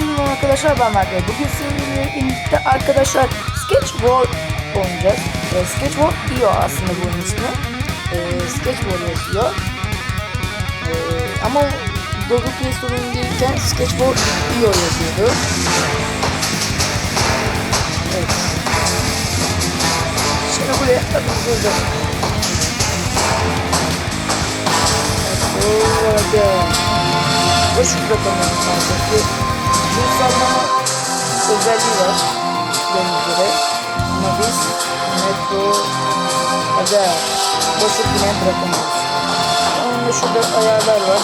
Merhaba arkadaşlar ben Bey. Bugün sizinle birlikte arkadaşlar Sketch War oynayacağız. E, Sketch War diyor aslında bu oyun ismi. E, Sketch War yazıyor. E, ama Google Play Store'a indirirken Sketch War diyor yazıyordu. Evet. Şimdi buraya atıyoruz. Evet. Ve şu bırakamıyoruz sallama özelliği var. Gördüğünüz üzere. Ama biz metro ada basit bile bırakamıyoruz. Onun da şurada ayarlar var.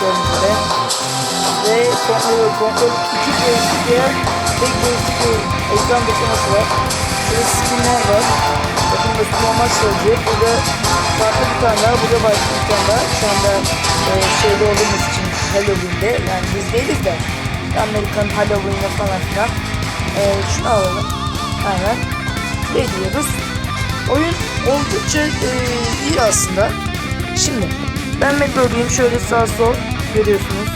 Gördüğünüz. Ve kontrol, kontrol iki joystick veya tek joystick ekran dokuması var. Şurada skinler var. Bakın bu normal sözcü. Burada farklı bir tane daha. Burada başka bir tane daha. Şu anda e, şeyde olduğumuz için Halloween'de yani biz değiliz de Amerikan Halloween'de falan filan. E, şunu alalım. Hemen. Bekliyoruz oyun oldukça e, iyi aslında. Şimdi ben Metro'dayım şöyle sağ sol görüyorsunuz.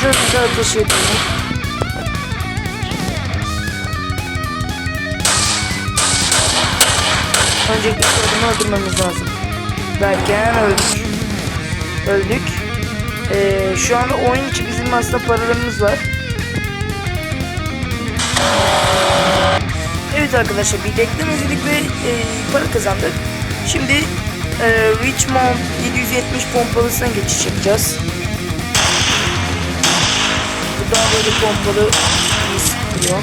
Şurada ateş ediyorum Öncelikle adamı öldürmemiz lazım. Derken öldük. Öldük. Ee, şu anda oyun için bizim aslında paralarımız var. Evet arkadaşlar bir reklam izledik ve e, para kazandık. Şimdi e, Richmond 770 pompalısına geçiş yapacağız. Bu daha böyle pompalı iyi sıkıyor.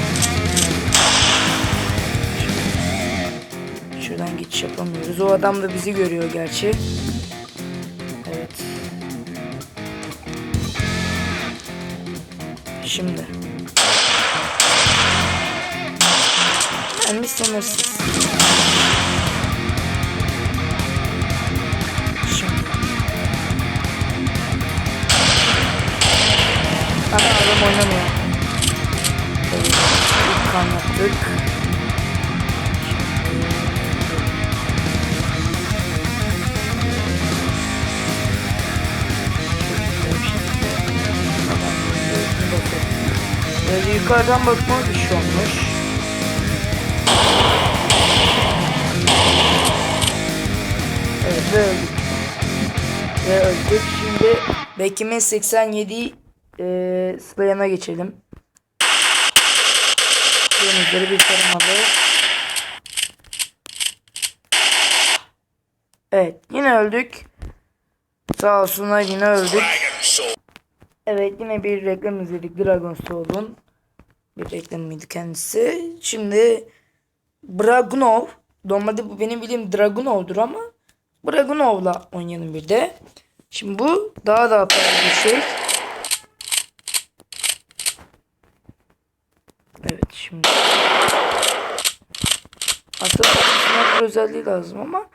Şuradan geçiş yapamıyoruz. O adam da bizi görüyor gerçi. Evet. Şimdi. Ben bir sınırsız. Şimdi. Ama adam oynamıyor. Evet. İlk Böyle yukarıdan bakma bir şey olmuş. Evet ve öldük. Ve öldük. Şimdi Bekim'in 87 e, slayana geçelim. Denizleri bir taramalı. Evet yine öldük. Sağ olsunlar yine öldük. Evet yine bir reklam izledik Dragon Soul'un. Bir reklamıydı kendisi. Şimdi Dragunov. Normalde bu benim bildiğim Dragunov'dur ama Dragunov'la oynayalım bir de. Şimdi bu daha daha pahalı bir şey. Evet şimdi. Aslında özelliği lazım ama.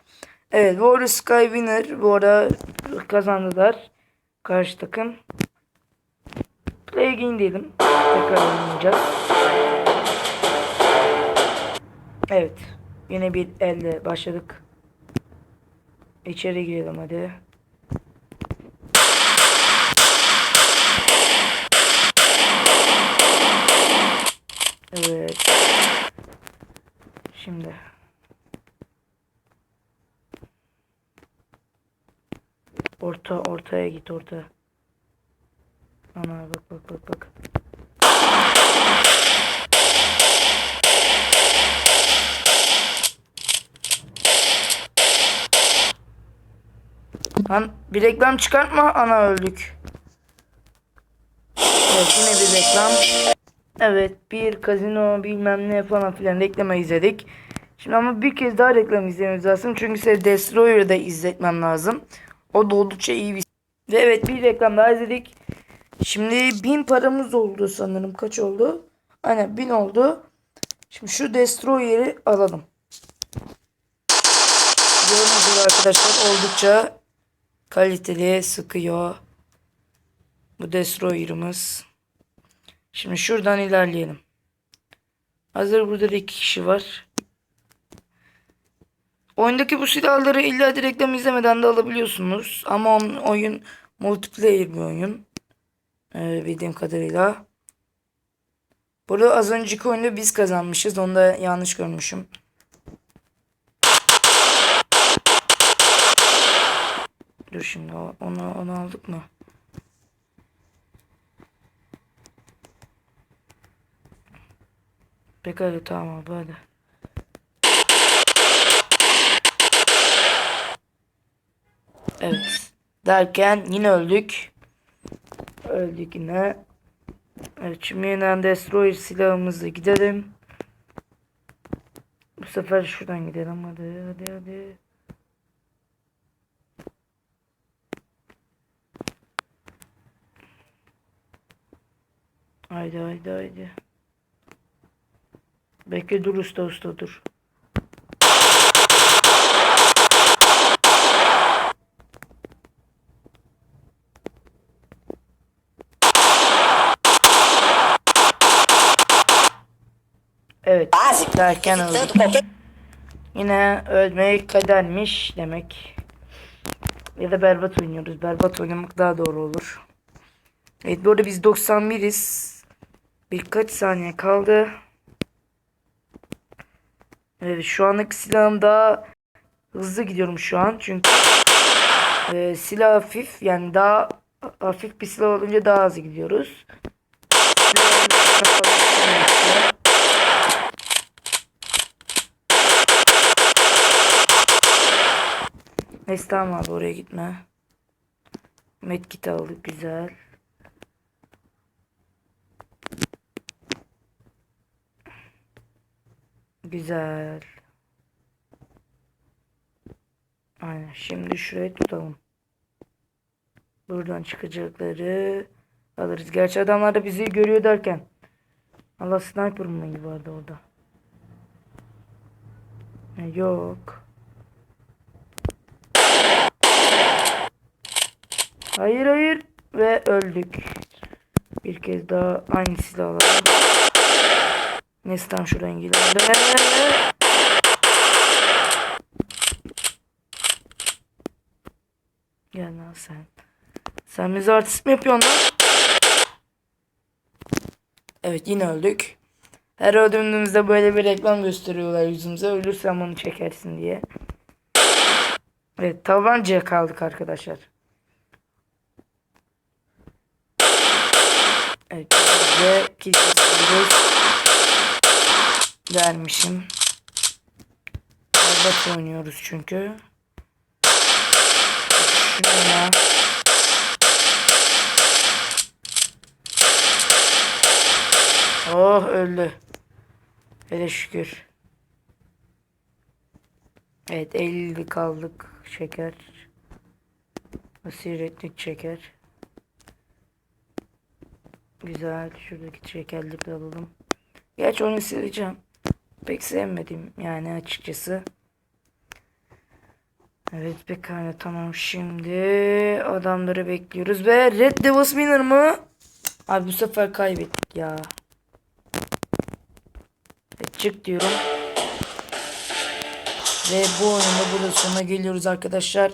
Evet arada Sky Winner bu arada kazandılar. Karşı takım. Diyelim. Tekrar oynayacağız. Evet. Yine bir elle başladık. İçeri girelim hadi. Evet. Şimdi. Orta ortaya git orta. Ana bak bak bak bak. Lan bir reklam çıkartma ana öldük. Evet yine bir reklam. Evet bir kazino bilmem ne falan filan reklama izledik. Şimdi ama bir kez daha reklam izlememiz lazım. Çünkü size Destroyer'ı da izletmem lazım. O da oldukça iyi bir... Ve evet bir reklam daha izledik. Şimdi bin paramız oldu sanırım. Kaç oldu? Aynen bin oldu. Şimdi şu Destroyer'i alalım. Gördüğünüz gibi arkadaşlar oldukça kaliteli sıkıyor. Bu Destroyer'ımız. Şimdi şuradan ilerleyelim. Hazır burada da iki kişi var. Oyundaki bu silahları illa reklam izlemeden de alabiliyorsunuz. Ama oyun multiplayer bir oyun. Ee, bildiğim kadarıyla. Burada az önceki oyunda biz kazanmışız. Onu da yanlış görmüşüm. Dur şimdi onu, onu aldık mı? Pekala tamam abi hadi. Evet. Derken yine öldük. Öldük yine. Evet şimdi yeniden destroyer silahımızla gidelim. Bu sefer şuradan gidelim hadi hadi hadi. Haydi haydi haydi. Bekle dur usta usta dur. Evet. Derken öldük. Yine ölmek kadermiş demek. Ya da berbat oynuyoruz. Berbat oynamak daha doğru olur. Evet bu arada biz 91'iz. Birkaç saniye kaldı. Evet şu anlık silahım daha hızlı gidiyorum şu an. Çünkü e, silah hafif yani daha hafif bir silah olunca daha hızlı gidiyoruz. Neyse tamam abi oraya gitme. Medkit aldık güzel. Güzel. Aynen şimdi şurayı tutalım. Buradan çıkacakları alırız. Gerçi adamlar da bizi görüyor derken. Allah sniper mı vardı orada? Yok. Hayır hayır ve öldük. Bir kez daha aynı silahla. Neyse tamam şuradan gidelim. Gel lan sen. Sen bize artist mi yapıyorsun lan? Evet yine öldük. Her öldüğümüzde böyle bir reklam gösteriyorlar yüzümüze. Ölürsen bunu çekersin diye. Evet tabancaya kaldık arkadaşlar. Ve kilitliyoruz. Vermişim. Berbat oynuyoruz çünkü. Şunu ya. Oh öldü. Hele şükür. Evet 50 kaldık şeker. Asiretlik şeker. Güzel. Şuradaki şekerlikleri alalım. Gerçi onu sileceğim. Pek sevmedim yani açıkçası. Evet pekala tamam şimdi adamları bekliyoruz ve Red Devils winner mı? Abi bu sefer kaybettik ya. Evet, çık diyorum. Ve bu oyunda burada sonuna geliyoruz arkadaşlar.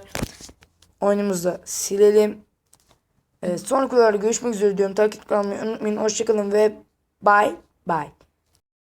Oyunumuzu da silelim. Evet, sonraki videolarda görüşmek üzere diyorum. Takip kalmayı unutmayın. Hoşçakalın ve bye bye.